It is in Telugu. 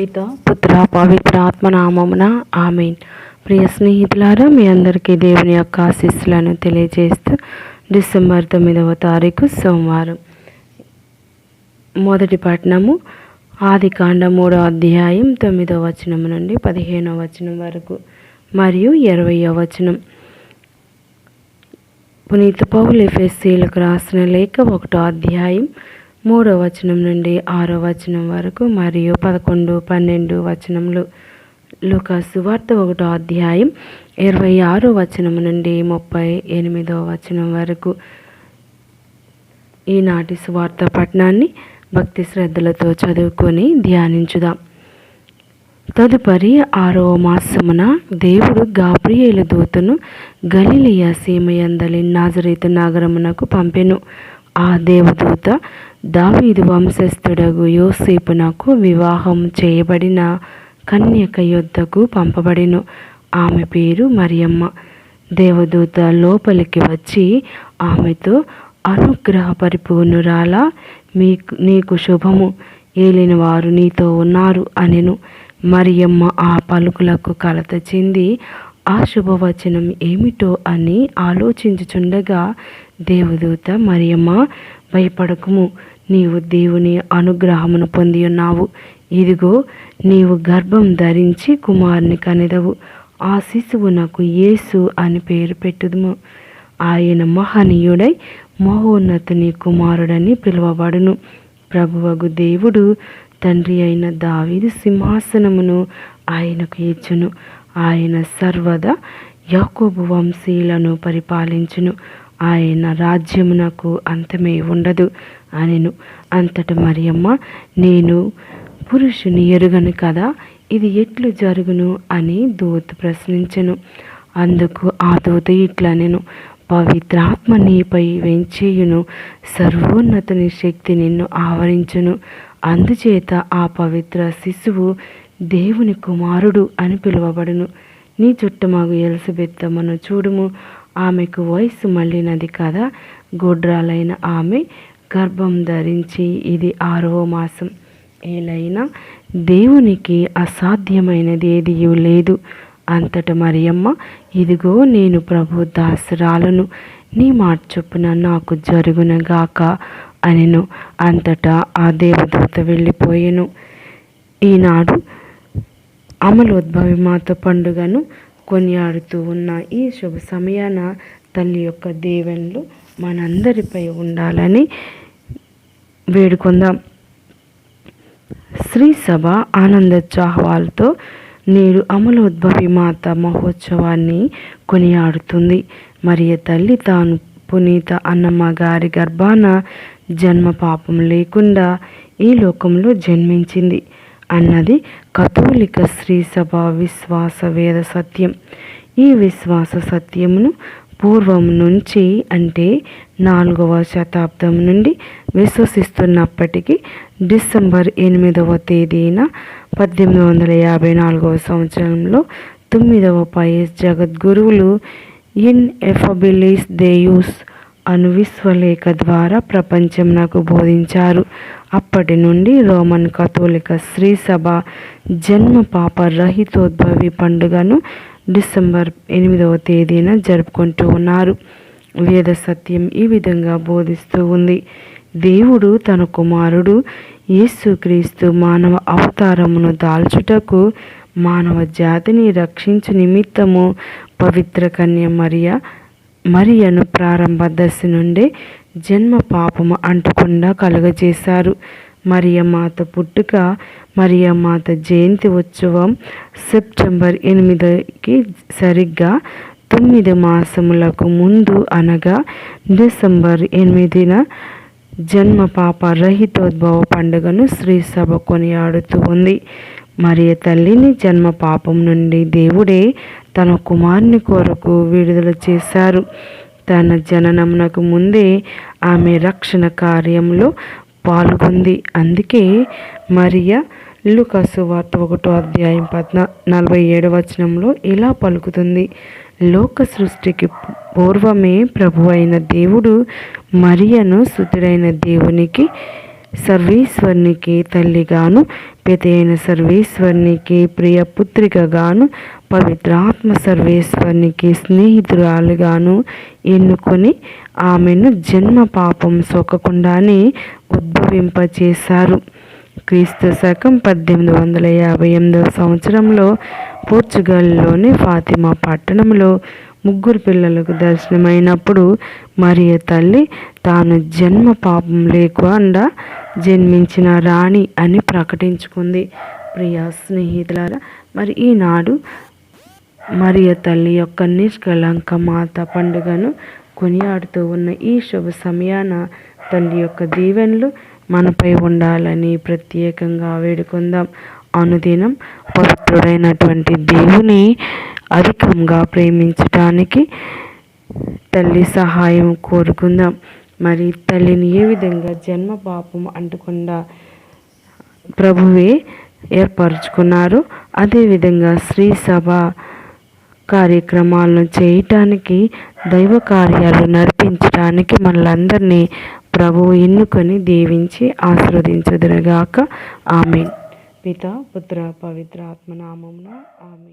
పిత పుత్ర పవిత్ర ఆత్మనామమున ఆమెన్. ప్రియ స్నేహితులారా మీ అందరికీ దేవుని యొక్క ఆశీస్సులను తెలియజేస్తూ డిసెంబర్ తొమ్మిదవ తారీఖు సోమవారం. మొదటి పట్టణము ఆది కాండ మూడో అధ్యాయం తొమ్మిదవ వచనం నుండి పదిహేనవ వచనం వరకు మరియు ఇరవయో వచనం. పునీత పౌలు ఎఫ్ఎస్సీలకు రాసిన లేఖ ఒకటో అధ్యాయం మూడో వచనం నుండి ఆరో వచనం వరకు మరియు పదకొండు పన్నెండు వచనములు. లూకాసు వార్త ఒకటో అధ్యాయం ఇరవై ఆరో వచనం నుండి ముప్పై ఎనిమిదో వచనం వరకు. ఈనాటి సువార్త పట్టణాన్ని భక్తి శ్రద్ధలతో చదువుకొని ధ్యానించుదాం. తదుపరి ఆరో మాసమున దేవుడు గాబ్రియేలు దూతను గలిలియ సీమయందలి నాజరేతు నగరమునకు పంపెను. ఆ దేవదూత దావీదు వంశస్థుడగు యోసేపునకు వివాహం చేయబడిన కన్యక యొద్దకు పంపబడిను. ఆమె పేరు మరియమ్మ. దేవదూత లోపలికి వచ్చి ఆమెతో అనుగ్రహ పరిపూర్ణురాల మీకు నీకు శుభము. ఏలిన వారు నీతో ఉన్నారు అనెను. మరియమ్మ ఆ పలుకులకు కలత చెంది ఆ శుభవచనం ఏమిటో అని ఆలోచించుచుండగా దేవదూత మరియమ్మ భయపడకుము. నీవు దేవుని అనుగ్రహమును పొంది ఉన్నావు. ఇదిగో నీవు గర్భం ధరించి కుమారుని కనెదవు. ఆ శిశువునకు యేసు అని పేరు పెట్టుదుము. ఆయన మహనీయుడై మహోన్నతుని కుమారుడని పిలువబడును. ప్రభువగు దేవుడు తండ్రి అయిన దావీదు సింహాసనమును ఆయనకు ఇచ్చును. ఆయన సర్వదా యాకోబు వంశీయులను పరిపాలించును. ఆయన రాజ్యమునకు అంతమే ఉండదు అనెను. అంతట మరియమ్మ నేను పురుషుని ఎరుగను కదా ఇది ఎట్లు జరుగును అని దూత ప్రశ్నించెను. అందుకు ఆ దూత ఇట్లా నేను పవిత్రాత్మ నీపై వెంచేయును సర్వోన్నతని శక్తి నిన్ను ఆవరించును. అందుచేత ఆ పవిత్ర శిశువు దేవుని కుమారుడు అని పిలువబడును. నీ చుట్టమాగు ఎలసబెత్తమను చూడుము ఆమెకు వయసు మళ్ళినది కదా. గొడ్రాలైన ఆమె గర్భం ధరించి ఇది ఆరవ మాసం. ఏలైనా దేవునికి అసాధ్యమైనది ఏది లేదు. అంతట మరియమ్మ ఇదిగో నేను ప్రభు దాసురాలను. నీ మాట చొప్పున నాకు జరుగునగాక అనెను. అంతటా ఆ దేవదూత వెళ్ళిపోయెను. ఈనాడు అమలోద్భవి మాత పండుగను కొనియాడుతూ ఉన్న ఈ శుభ సమయాన తల్లి యొక్క దేవెన్లు మనందరిపై ఉండాలని వేడుకుందాం. శ్రీ సభ ఆనందోత్సాహాలతో నేడు అమలోద్భవి మాత మహోత్సవాన్ని కొనియాడుతుంది. మరియ తల్లి తాను పునీత అన్నమ్మ గారి గర్భాన జన్మ పాపం లేకుండా ఈ లోకంలో జన్మించింది. అన్నది కథోలిక స్త్రీ సభ విశ్వాస వేద సత్యం. ఈ విశ్వాస సత్యమును పూర్వం నుంచి అంటే నాలుగవ శతాబ్దం నుండి విశ్వసిస్తున్నప్పటికీ డిసెంబర్ ఎనిమిదవ తేదీన పద్దెనిమిది వందల యాభై నాలుగవ సంవత్సరంలో తొమ్మిదవ పైస్ జగద్గురువులు ఇన్ ఎఫబిలిస్ దేయూస్ అను విశ్వలేఖ ద్వారా ప్రపంచం నాకు బోధించారు. అప్పటి నుండి రోమన్ కథోలిక శ్రీ సభ జన్మ పాప రహితోద్భవి పండుగను డిసెంబర్ ఎనిమిదవ తేదీన జరుపుకుంటూ ఉన్నారు. వేద సత్యం ఈ విధంగా బోధిస్తూ ఉంది. దేవుడు తన కుమారుడు యేసుక్రీస్తు మానవ అవతారమును దాల్చుటకు మానవ జాతిని రక్షించు నిమిత్తము పవిత్ర కన్య మరియ మరియను ప్రారంభ దశ నుండే జన్మ పాపము అంటకుండా కలుగజేశారు. మరియమాత పుట్టుక మరియమాత జయంతి ఉత్సవం సెప్టెంబర్ ఎనిమిదికి సరిగ్గా తొమ్మిది మాసములకు ముందు అనగా డిసెంబర్ ఎనిమిదిన జన్మ పాప రహితోద్భవ పండుగను శ్రీ సభ కొనియాడుతూ ఉంది. మరియ తల్లిని జన్మ పాపం నుండి దేవుడే తన కుమారుని కొరకు విడుదల చేశారు. తన జననమునకు ముందే ఆమె రక్షణ కార్యంలో పాల్గొంది. అందుకే మరియ లుకసు వార్త ఒకటో అధ్యాయం పద్నా నలభై ఏడవ వచనంలో ఇలా పలుకుతుంది. లోక సృష్టికి పూర్వమే ప్రభు అయిన దేవుడు మరియను సుతుడైన దేవునికి సర్వేశ్వరునికి తల్లిగాను పిత అయిన సర్వేశ్వరునికి ప్రియ పుత్రికగాను పవిత్రాత్మ సర్వేశ్వరునికి స్నేహితురాలుగాను ఎన్నుకొని ఆమెను జన్మ పాపం సోకకుండానే ఉద్భవింపచేశారు. క్రీస్తు శకం పద్దెనిమిది వందల యాభై ఎనిమిదవ సంవత్సరంలో పోర్చుగల్లోని ఫాతిమా పట్టణంలో ముగ్గురు పిల్లలకు దర్శనమైనప్పుడు మరియ తల్లి తాను జన్మ పాపం లేకుండా జన్మించిన రాణి అని ప్రకటించుకుంది. ప్రియా స్నేహితులారా మరి ఈనాడు మరియ తల్లి యొక్క నిష్కలంక మాత పండుగను కొనియాడుతూ ఉన్న ఈ శుభ సమయాన తల్లి యొక్క దీవెనలు మనపై ఉండాలని ప్రత్యేకంగా వేడుకుందాం. అనుదినం పవిత్రుడైనటువంటి దేవుని అధికంగా ప్రేమించటానికి తల్లి సహాయం కోరుకుందాం. మరి తల్లిని ఏ విధంగా జన్మ పాపం అంటకుండా ప్రభువే ఏర్పరచుకున్నారు? అదేవిధంగా శ్రీ సభ కార్యక్రమాలను చేయటానికి దైవ కార్యాలు నడిపించడానికి మనలందరినీ ప్రభువు ఎన్నుకొని దీవించి ఆశీర్వదించుదురుగాక. ఆమె పిత పుత్ర పవిత్ర ఆత్మనామమున ఆమె